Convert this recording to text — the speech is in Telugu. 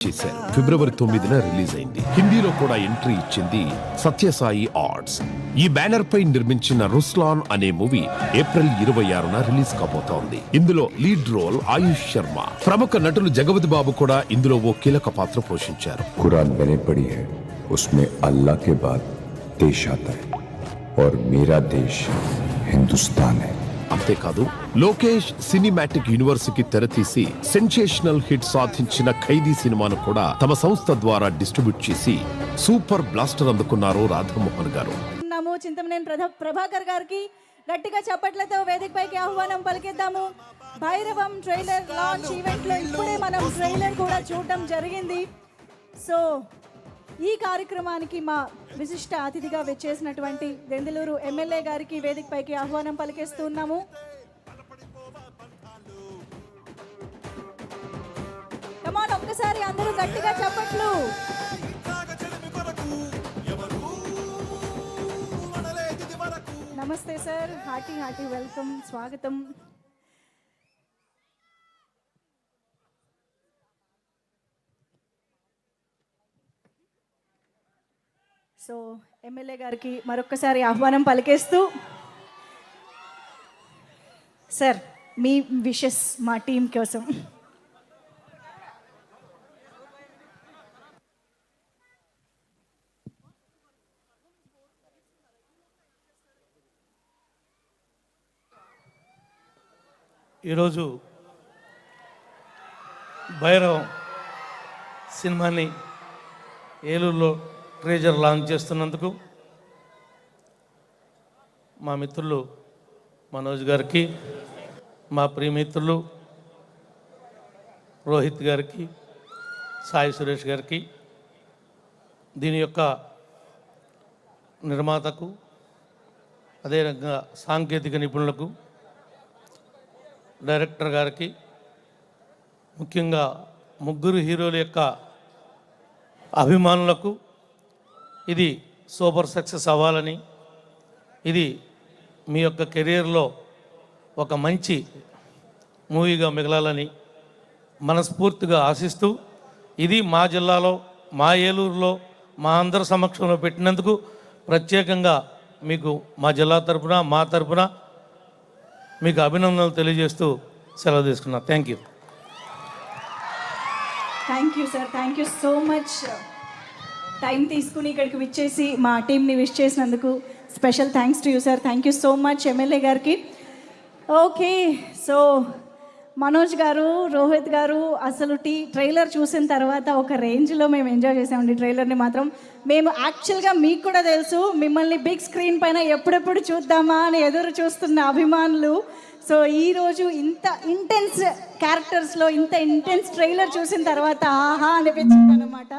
చేశారు ఫిబ్రవరి తొమ్మిదిన రిలీజ్ అయింది హిందీలో కూడా ఎంట్రీ ఇచ్చింది సత్యసాయి ఆర్ట్స్ ఈ బ్యానర్ పై నిర్మించిన రుస్లాన్ అనే మూవీ ఏప్రిల్ ఇరవై ఆరున రిలీజ్ కాబోతోంది ఇందులో లీడ్ రోల్ ఆయుష్ శర్మ ప్రముఖ నటులు జగపతి బాబు కూడా ఇందులో ఓ కీలక పాత్ర పోషించారు कुरान मैंने पढ़ी है उसमें अल्लाह के बाद देश आता है और मेरा देश हिंदुस्तान है అంతేకాదు లోకేష్ సినిమాటిక్ యూనివర్సిటీకి తెరతీసి సెన్సేషనల్ హిట్ సాధించిన ఖైదీ సినిమాను కూడా తమ సంస్థ ద్వారా డిస్ట్రిబ్యూట్ చేసి సూపర్ బ్లాస్టర్ అందుకున్నారు రాధామోహన్ గారు. ఉన్నాము చింతమనేని ప్రభాకర్ గారికి గట్టిగా చప్పట్లతో వేదిక పైకి ఆహ్వానం పలికిద్దాము. భైరవం ట్రైలర్ లాంచ్ ఈవెంట్లో ఇప్పుడే మనం ట్రైలర్ కూడా చూడటం జరిగింది. సో ఈ కార్యక్రమానికి మా విశిష్ట అతిథిగా వచ్చేసినటువంటి దెందులూరు ఎమ్మెల్యే గారికి వేదిక పైకి ఆహ్వానం పలికేస్తూ ఉన్నాము. కమాన్ ఒక్కసారి అందరూ గట్టిగా చెప్పట్లు. నమస్తే సార్ హార్టీ హార్టీ వెల్కమ్ స్వాగతం. సో ఎమ్మెల్యే గారికి మరొక్కసారి ఆహ్వానం పలికేస్తూ సార్ మీ విషెస్ మా టీం కోసం. ఈరోజు భైరవ్ సినిమాని ఏలూరులో ట్రేజర్ లాంచ్ చేస్తున్నందుకు మా మిత్రులు మనోజ్ గారికి మా ప్రియమిత్రులు రోహిత్ గారికి సాయి సురేష్ గారికి దీని యొక్క నిర్మాతకు అదేవిధంగా సాంకేతిక నిపుణులకు డైరెక్టర్ గారికి ముఖ్యంగా ముగ్గురు హీరోల యొక్క అభిమానులకు ఇది సూపర్ సక్సెస్ అవ్వాలని ఇది మీ యొక్క కెరీర్లో ఒక మంచి మూవీగా మిగలాలని మనస్ఫూర్తిగా ఆశిస్తూ ఇది మా జిల్లాలో మా ఏలూరులో మా అందరి సమక్షంలో పెట్టినందుకు ప్రత్యేకంగా మీకు మా జిల్లా తరపున మా తరపున మీకు అభినందనలు తెలియజేస్తూ సెలవు తీసుకున్నా. Thank you thank you sir thank you so much time తీసుకుని ఇక్కడికి విచ్చేసి మా టీంని విష్ చేసినందుకు special thanks to you sir thank you so much MLA గారికి. ఓకే సో మనోజ్ గారు రోహిత్ గారు అసలు టీ ట్రైలర్ చూసిన తర్వాత ఒక రేంజ్లో మేము ఎంజాయ్ చేసామండి ట్రైలర్ని మాత్రం. మేము యాక్చువల్గా మీకు కూడా తెలుసు మిమ్మల్ని బిగ్ స్క్రీన్ పైన ఎప్పుడెప్పుడు చూద్దామా అని ఎదురు చూస్తున్న అభిమానులు. సో ఈరోజు ఇంత ఇంటెన్స్ క్యారెక్టర్స్లో ఇంత ఇంటెన్స్ ట్రైలర్ చూసిన తర్వాత ఆహా అనిపించింది అనమాట